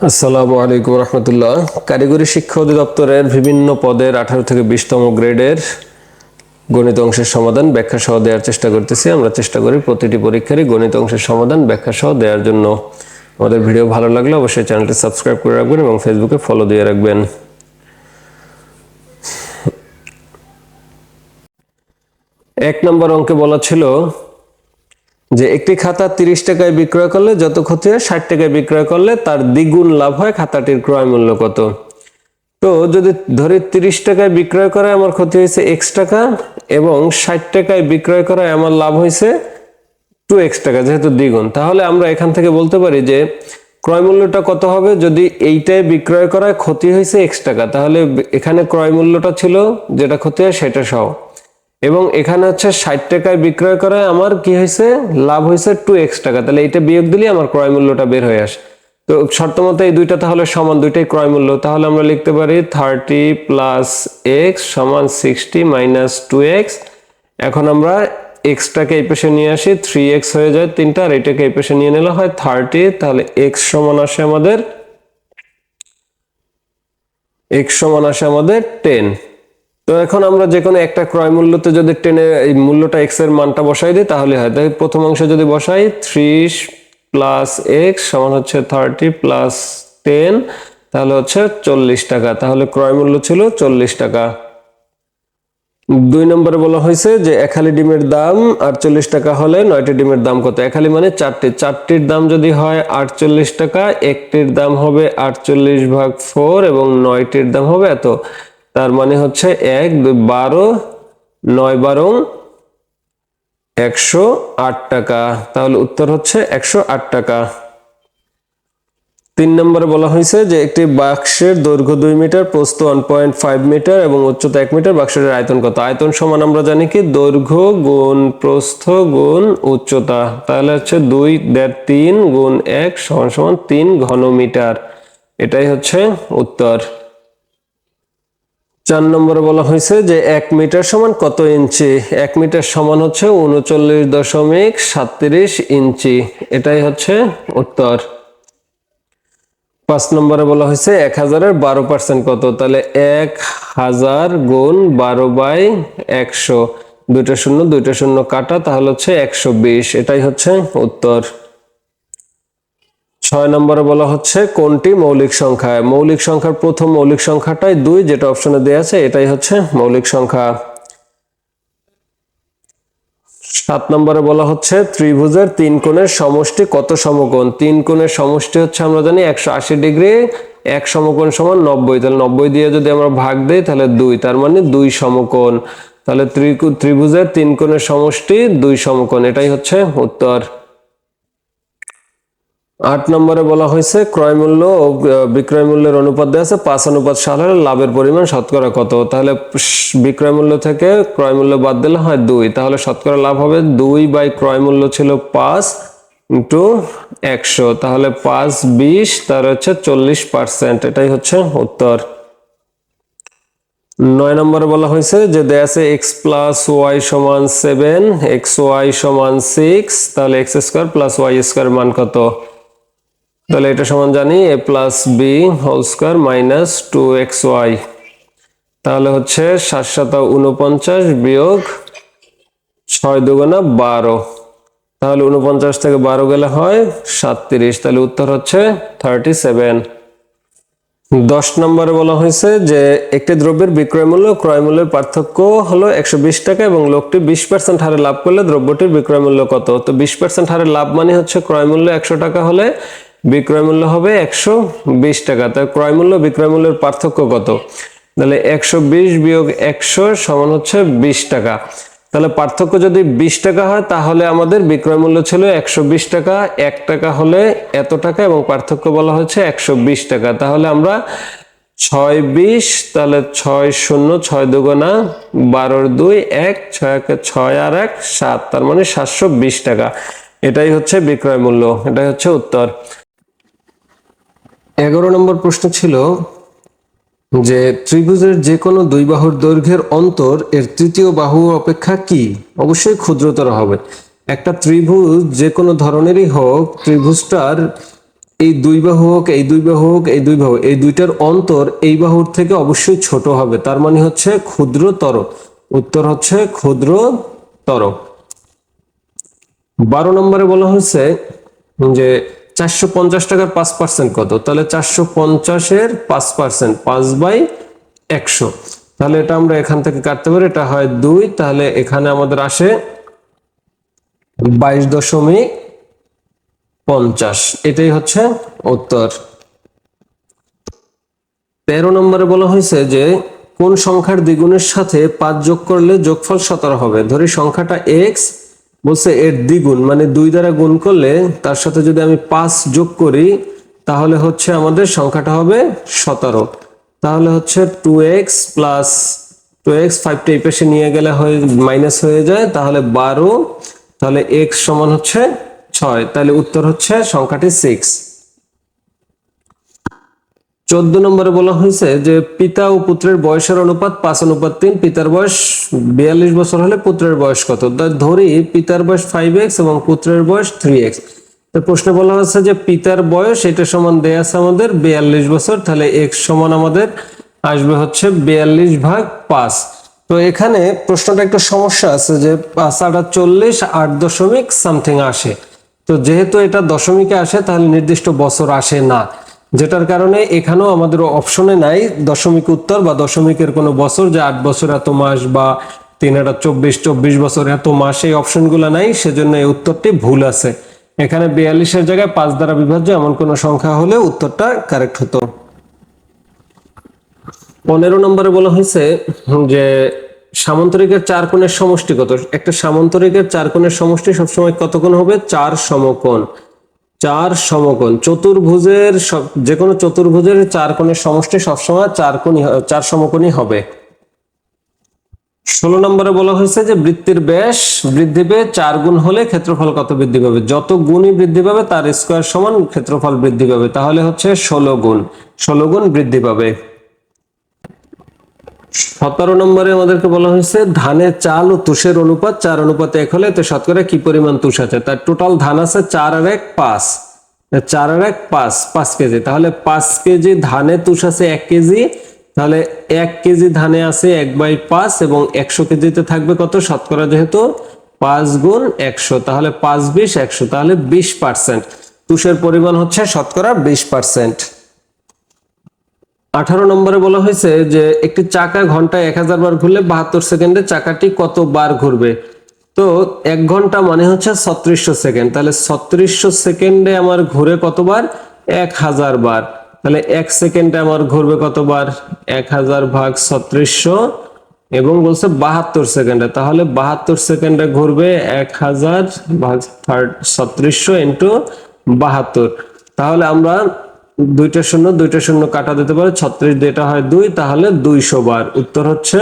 আসসালামু আলাইকুম রহমতুল্লাহ। কারিগরি শিক্ষা অধিদপ্তরের বিভিন্ন পদের আঠারো থেকে বিশতম গ্রেডের গণিত অংশের সমাধান ব্যাখ্যা সহ দেওয়ার চেষ্টা করতেছি। আমরা চেষ্টা করি প্রতিটি পরীক্ষারই গণিত অংশের সমাধান ব্যাখ্যা সহ দেওয়ার জন্য। আমাদের ভিডিও ভালো লাগলে অবশ্যই চ্যানেলটি সাবস্ক্রাইব করে রাখবেন এবং ফেসবুকে ফলো দিয়ে রাখবেন। এক নম্বর অঙ্কে বলা ছিল যে একটি খাতা তিরিশ টাকায় বিক্রয় করলে, যত ক্ষতি হয় ষাট টাকায় বিক্রয় করলে তার দ্বিগুণ লাভ হয় খাতাটির ক্রয় মূল্য কত? তো যদি ধরি তিরিশ টাকায় বিক্রয় করায় আমার ক্ষতি হয়েছে এক্স টাকা এবং ষাট টাকায় বিক্রয় করায় আমার লাভ হয়েছে টু এক্স টাকা, যেহেতু দ্বিগুণ। তাহলে আমরা এখান থেকে বলতে পারি যে ক্রয় মূল্যটা কত হবে? যদি এইটায় বিক্রয় করায় ক্ষতি হয়েছে এক্স টাকা, তাহলে এখানে ক্রয় মূল্যটা ছিল, যেটা ক্ষতি হয় সেটা সহ। এবং এখানে হচ্ছে ষাট টাকায় বিক্রয় করায় আমার কি হয়েছে? লাভ হয়েছে টু এক্স টাকা। তাহলে এটা বিয়োগ দিলে আমার ক্রয় মূল্যটা বের হয়ে আসে। তো শর্ত মতো এই দুইটা তাহলে সমান, দুইটাই ক্রয় মূল্য। তাহলে আমরা লিখতে পারি থার্টি প্লাস এক্স সমান সিক্সটি মাইনাস টু এক্স এখন আমরা এক্সটাকে এই পাশে নিয়ে আসি থ্রি এক্স হয়ে যায় তিনটা, আর এটাকে এই পাশে নিয়ে নিলে হয় থার্টি তাহলে এক্স সমান আসে আমাদের এক্স সমান আসে আমাদের টেন তো এখন আমরা যে কোনো একটা ক্রয় মূল্যতে যদি টেনে এই মূল্যটা এক্সের মানটা বসাই দিই, তাহলে হয়। তাই প্রথম অংশে যদি বসাই, ত্রিশ প্লাস এক্স সমান হচ্ছে থার্টি প্লাস টেন তাহলে হচ্ছে চল্লিশ টাকা। তাহলে ক্রয় মূল্য ছিল চল্লিশ টাকা। দুই নম্বরে বলা হয়েছে যে একালি ডিমের দাম আটচল্লিশ টাকা হলে নয়টি ডিমের দাম কত? একালি মানে চারটি। চারটির দাম যদি হয় আটচল্লিশ টাকা, একটির দাম হবে আটচল্লিশ ভাগ ফোর এবং নয়টির দাম হবে এত। তার মানে হচ্ছে এক, দুই, বারো, নয় বারো, একশো আট টাকা। তাহলে উত্তর হচ্ছে একশো আট টাকা। তিন নম্বরে বলা হয়েছে যে একটি বাক্সের দৈর্ঘ্য দুই মিটার, প্রস্থ ওয়ান পয়েন্ট ফাইভ মিটার এবং উচ্চতা এক মিটার বাক্সের আয়তন কত? আয়তন সমান আমরা জানি কি? দৈর্ঘ্য গুণ প্রস্থ গুণ উচ্চতা। তাহলে হচ্ছে দুই দেড় তিন গুণ এক সমান সমান তিন ঘন মিটার এটাই হচ্ছে উত্তর। চার নম্বরে বলা হয়েছে যে এক মিটার সমান কত ইঞ্চি? এক মিটার সমান হচ্ছে উনচল্লিশ দশমিক সাতত্রিশ ইঞ্চি। এটাই হচ্ছে উত্তর। পাঁচ নম্বরে বলা হয়েছে এক হাজারের বারো পার্সেন্ট কত? তাহলে এক হাজার গুণ বারো বাই একশো। দুইটা শূন্য দুইটা শূন্য কাটা, তাহলে হচ্ছে একশো বিশ। এটাই হচ্ছে উত্তর। ছয় নম্বরে বলা হচ্ছে কোনটি মৌলিক সংখ্যা? মৌলিক সংখ্যার প্রথম মৌলিক সংখ্যাটাই দুই, যেটা অপশনে দেওয়া আছে, এটাই হচ্ছে মৌলিক সংখ্যা। সাত নম্বরে বলা হচ্ছে ত্রিভুজের তিন কোণের সমষ্টি কত সমকোণ? তিন কোণের সমষ্টি হচ্ছে আমরা জানি একশো আশি ডিগ্রি, এক সমকোণ সমান নব্বই। তাহলে নব্বই দিয়ে যদি আমরা ভাগ দিই, তাহলে দুই, তার মানে দুই সমকোণ। তাহলে ত্রিভুজের তিন কোণের সমষ্টি দুই সমকোণ, এটাই হচ্ছে উত্তর। আট নম্বরে বলা হয়েছে, ক্রয় মূল্য ও বিক্রয় মূল্যের অনুপাত দেওয়া আছে, পাঁচ অনুপাত সাত হলে লাভের পরিমাণ শতকরা কত? তাহলে বিক্রয় মূল্য থেকে ক্রয় মূল্য বাদ দিলে হয় দুই। তাহলে শতকরা লাভ হবে দুই বাই ক্রয় মূল্য ছিল পাঁচ ইন্টু একশো। তাহলে পাঁচ বিশ, তার হচ্ছে চল্লিশ পার্সেন্ট। এটাই হচ্ছে উত্তর। নয় নম্বরে বলা হয়েছে যে দেয়া আছে এক্স প্লাস ওয়াই সমান সেভেন, এক্স ওয়াই সমান সিক্স, তাহলে X square plus Y square মান কত? তাহলে এটা সমান জানি A plus B whole square minus two X Y তাহলে হচ্ছে সাত সাতা উনপঞ্চাশ বিয়োগ ছয় দুগুণা বারো। তাহলে উনপঞ্চাশ থেকে বারো গেলে হয় সাতত্রিশ, তাহলে উত্তর হচ্ছে থার্টি সেভেন দশ নম্বরে বলা হয়েছে যে একটি দ্রব্যের বিক্রয় মূল্য, ক্রয় মূল্যের পার্থক্য হলো একশো বিশ টাকা এবং লোকটি বিশ পার্সেন্ট হারে লাভ করলে দ্রব্যটির বিক্রয় মূল্য কত? তো বিশ পার্সেন্ট হারে লাভ মানে হচ্ছে ক্রয় মূল্য একশো টাকা হলে বিক্রয় মূল্য হবে একশো বিশ টাকা। তাই ক্রয় মূল্য, বিক্রয় মূল্যের পার্থক্য কত? তাহলে একশো বিশ বিয়োগ একশো সমান হচ্ছে বিশ টাকা। তাহলে পার্থক্য যদি বিশ টাকা হয়, তাহলে আমাদের বিক্রয় মূল্য ছিল একশো বিশ টাকা। এক টাকা হলে এত টাকা এবং পার্থক্য বলা হচ্ছে একশো বিশ টাকা। তাহলে আমরা ছয় বিশ, তাহলে ছয় শূন্য, ছয় দুগোনা বারোর দুই, এক, ছয় একে ছয় আর এক, সাত। তার মানে সাতশো বিশ টাকা। এটাই হচ্ছে বিক্রয় মূল্য, এটাই হচ্ছে উত্তর। এগারো নম্বর প্রশ্ন ছিল যে ত্রিভুজের যে কোনো দুই বাহুর দৈর্ঘ্যের অন্তর এর তৃতীয় বাহু অপেক্ষা কি? অবশ্যই ক্ষুদ্রতর হবে। একটা ত্রিভুজ যে কোনো ধরনেরই হোক, ত্রিভুজটার এই দুই বাহু হোক, এই দুই বাহু হোক, এই দুই বাহু, এই দুইটার অন্তর এই বাহুর থেকে অবশ্যই ছোট হবে। তার মানে হচ্ছে ক্ষুদ্রতর। উত্তর হচ্ছে ক্ষুদ্রতর। বারো নম্বরে বলা হয়েছে যে চারশো পঞ্চাশ টাকার পাঁচ পার্সেন্ট কত? তাহলে চারশো পঞ্চাশের পাঁচ পার্সেন্ট পাঁচ বাই একশো। তাহলে এটা আমরা এখান থেকে কাটতে পারি, এটা হয় দুই। তাহলে এখানে আমাদের আসে বাইশ দশমিক পঞ্চাশ। এটাই হচ্ছে উত্তর। তেরো নম্বরে বলা হয়েছে যে, কোন সংখ্যার দ্বিগুণের সাথে পাঁচ যোগ করলে যোগফল সতেরো হবে। ধরি সংখ্যাটা এক্স বলছে এর দ্বিগুণ মানে দুই দ্বারা গুণ করলে তার সাথে যদি আমি পাঁচ যোগ করি, তাহলে হচ্ছে আমাদের সংখ্যাটা হবে সতেরো। তাহলে হচ্ছে two X plus two X ফাইভটা এই পাশে নিয়ে গেলে হয়ে মাইনাস হয়ে যায়, তাহলে বারো, তাহলে এক্স সমান হচ্ছে ছয়, তাহলে উত্তর হচ্ছে সংখ্যাটি সিক্স চোদ্দ নম্বরে বলা হয়েছে যে পিতা ও পুত্রের বয়সের অনুপাত পাঁচ অনুপাত তিন, পিতার বয়স বিয়াল্লিশ বছর হলে পুত্রের বয়স কত? ধরি পিতার বয়স ফাইভ এক্স এবং পুত্রের বয়স থ্রি এক্স তো প্রশ্নে বলা হচ্ছে যে পিতার বয়স এটা সমান দেয়া আছে আমাদের বিয়াল্লিশ বছর, তাহলে এক্স সমান আমাদের আসবে হচ্ছে বিয়াল্লিশ ভাগ পাঁচ। তো এখানে প্রশ্নটা একটু সমস্যা আছে যে পাঁচ আটা চল্লিশ আট দশমিক সামথিং আসে। তো যেহেতু এটা দশমিকে আসে, তাহলে নির্দিষ্ট বছর আসে না। যেটার কারণে এখানেও আমাদের অপশনে নাই দশমিক উত্তর বা দশমিকের কোনো বছর যে আট বছর এত মাস বা তিন হাজার চব্বিশ চব্বিশ বছর এত মাস এই অপশনগুলো নাই, সেজন্য এই উত্তরটি ভুল আছে। এখানে বিয়াল্লিশের জায়গায় পাঁচ দ্বারা বিভাজ্য, এমন কোনো সংখ্যা হলে উত্তরটা কারেক্ট হতো। পনেরো নম্বরে বলা হয়েছে যে সামান্তরিকের চার কোণের সমষ্টি কত? একটা সামান্তরিকের চার কোণের সমষ্টি সবসময় কত কোণ হবে? চার সমকোণ। চার সমকোণ। চতুর্ভুজের সব যে কোনো চতুর্ভুজের চার কোণের সমষ্টি সবসময় চার কোণই চার সমকোণই হবে। ষোলো নম্বরে বলা হয়েছে যে বৃত্তির ব্যাস বৃদ্ধি পেয়ে চার গুণ হলে ক্ষেত্রফল কত বৃদ্ধি পাবে? যত গুণই বৃদ্ধি পাবে, তার স্কোয়ার সমান ক্ষেত্রফল বৃদ্ধি পাবে। তাহলে হচ্ছে ষোলো গুণ। ষোলো গুণ বৃদ্ধি পাবে। সতেরো নম্বরে আমাদেরকে বলা হয়েছে, ধানে চাল ও তুষের অনুপাত, চার অনুপাত এক হলে, তো শতকরা কি পরিমাণ তুষ আছে? তার টোটাল ধান আছে চার আর এক পাঁচ। চার আর এক পাঁচ পাঁচ কেজি। তাহলে পাঁচ কেজি ধানে তুষ আছে এক কেজি, তাহলে এক কেজি ধানে আছে এক বাই পাঁচ এবং একশো কেজিতে থাকবে কত? শতকরা যেহেতু পাঁচ গুণ একশো, তাহলে পাঁচ বিশ একশো, তাহলে বিশ পার্সেন্ট। তুষের পরিমাণ হচ্ছে শতকরা বিশ পার্সেন্ট। আঠারো নম্বরে বলা হয়েছে যে একটি চাকা ঘন্টায় এক হাজার বার ঘুরলে বাহাত্তর সেকেন্ডে চাকাটি কত বার ঘুরবে? তো এক ঘণ্টা মানে হচ্ছে ছত্রিশশো সেকেন্ড। তাহলে ছত্রিশশো সেকেন্ডে আমার ঘুরে কতবার? এক হাজার বার। তাহলে এক সেকেন্ডে আমার ঘুরবে কতবার? এক হাজার ভাগ ছত্রিশশো এবং বলছে বাহাত্তর সেকেন্ডে। তাহলে বাহাত্তর সেকেন্ডে ঘুরবে এক হাজার ভাগ ছত্রিশশো ইন্টু বাহাত্তর। তাহলে আমরা দুইটা শূন্য দুইটা শূন্য কাটা দিতে পারে, ছত্রিশ যেটা হয় দুই, তাহলে দুইশো বার। উত্তর হচ্ছে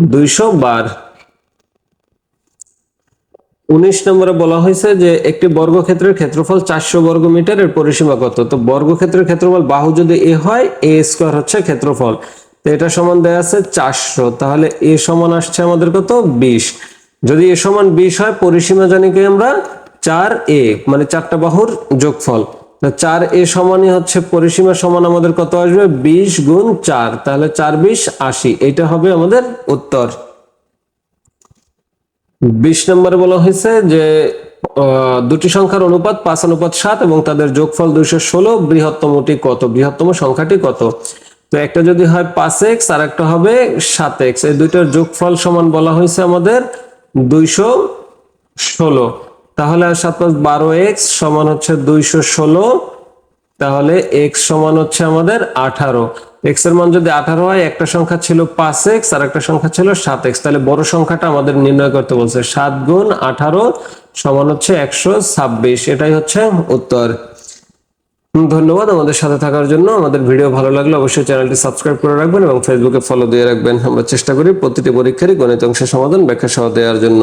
দুইশো বার। উনিশ নম্বরে বলা হয়েছে যে একটি বর্গক্ষেত্রের ক্ষেত্রফল চারশো বর্গ মিটারের পরিসীমা কত? তো বর্গক্ষেত্রের ক্ষেত্রফল বাহু যদি এ হয়, এ স্কোয়ার হচ্ছে ক্ষেত্রফল। তো এটা সমান দেয়া আছে চারশো। তাহলে এ সমান আসছে আমাদের কত? বিশ। যদি এ সমান বিশ হয় পরিসীমা জানি কি আমরা চার এ মানে চারটা বাহুর যোগফল। চার এ সমানই হচ্ছে, পরিসীমা সমান আমাদের কত আসবে? বিশ গুণ চার। তাহলে চার বিশ, আশি। এটা হবে আমাদের উত্তর। বিশ নম্বরে বলা হয়েছে যে দুটি সংখ্যার অনুপাত পাঁচ অনুপাত সাত এবং তাদের যোগফল দুইশো ষোলো। বৃহত্তমটি কত? বৃহত্তম সংখ্যাটি কত? তো একটা যদি হয় পাঁচ এক্স আর একটা হবে সাত এক্স। এই দুইটার যোগফল সমান বলা হয়েছে আমাদের দুইশো ষোলো। তাহলে আর সাত পাঁচ বারো এক্স সমান হচ্ছে দুইশো ষোলো। তাহলে এক্স সমান হচ্ছে আমাদের আঠারো। এক্সের মান যদি আঠারো হয়, একটা সংখ্যা ছিল পাঁচ এক্স, আর একটা সংখ্যা ছিল সাত এক্স। তাহলে বড় সংখ্যাটা আমাদের নির্ণয় করতে বলছে। সাত গুণ আঠারো সমান হচ্ছে একশো ছাব্বিশ। এটাই হচ্ছে উত্তর। ধন্যবাদ আমাদের সাথে থাকার জন্য। আমাদের ভিডিও ভালো লাগলে অবশ্যই চ্যানেলটি সাবস্ক্রাইব করে রাখবেন এবং ফেসবুকে ফলো দিয়ে রাখবেন। আমরা চেষ্টা করি প্রতিটি পরীক্ষারই গণিত অংশের সমাধান ব্যাখ্যা সহ দেওয়ার জন্য।